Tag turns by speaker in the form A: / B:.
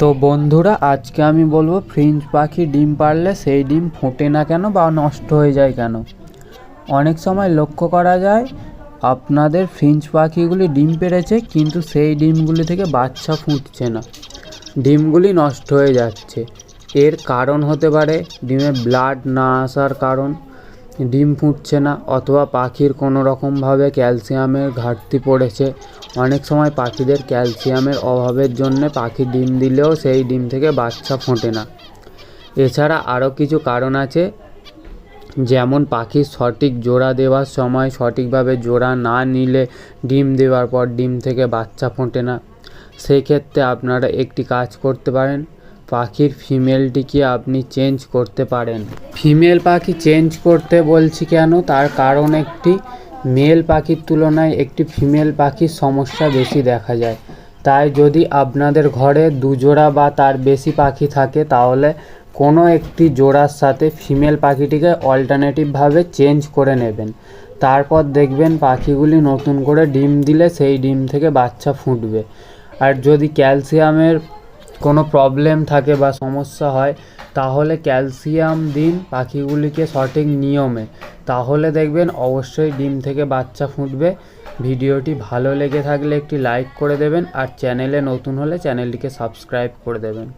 A: তো বন্ধুরা, আজকে আমি বলব ফ্রিঞ্চ পাখি ডিম পারলে সেই ডিম ফোটে না কেন বা নষ্ট হয়ে যায় কেন? অনেক সময় লক্ষ্য করা যায়, আপনাদের ফ্রিঞ্চ পাখিগুলি ডিম পেড়েছে কিন্তু সেই ডিমগুলি থেকে বাচ্চা ফুটছে না। ডিমগুলি নষ্ট হয়ে যাচ্ছে। এর কারণ হতে পারে, ডিমে ব্লাড না আসার কারণ। ডিম ফুটছে না, অথবা পাখির কোনো রকমভাবে ক্যালসিয়ামের ঘাটতি পড়েছে। অনেক সময় পাখিদের ক্যালসিয়ামের অভাবের জন্য পাখি ডিম দিলেও সেই ডিম থেকে বাচ্চা ফোটে না। এছাড়া আরও কিছু কারণ আছে, যেমন পাখির সঠিক জোড়া দেওয়ার সময় সঠিকভাবে জোড়া না নিলে ডিম দেওয়ার পর ডিম থেকে বাচ্চা ফোটে না। সেই ক্ষেত্রে আপনারা একটি কাজ করতে পারেন পাখির ফিমেলটিকে আপনি চেঞ্জ করতে পারেন? ফিমেল পাখি চেঞ্জ করতে বলছি কেন? তার কারণ একটি, মেল পাখির তুলনায় একটি ফিমেল পাখির সমস্যা বেশি দেখা যায়। তাই যদি আপনাদের ঘরে দুজোড়া বা তার বেশি পাখি থাকে, তাহলে কোনো একটি জোড়ার সাথে ফিমেল পাখিটিকে অল্টারনেটিভভাবে চেঞ্জ করে নেবেন। তারপর দেখবেন পাখিগুলি নতুন করে ডিম দিলে সেই ডিম থেকে বাচ্চা ফুটবে। আর যদি ক্যালসিয়ামের কোনো প্রবলেম থাকে বা সমস্যা হয়, তাহলে ক্যালসিয়াম দিন পাখিগুলিকে সঠিক নিয়মে। তাহলে দেখবেন অবশ্যই ডিম থেকে বাচ্চা ফুটবে। ভিডিওটি ভালো লেগে থাকলে একটি লাইক করে দেবেন আর চ্যানেলে নতুন হলে চ্যানেলটিকে সাবস্ক্রাইব করে দেবেন।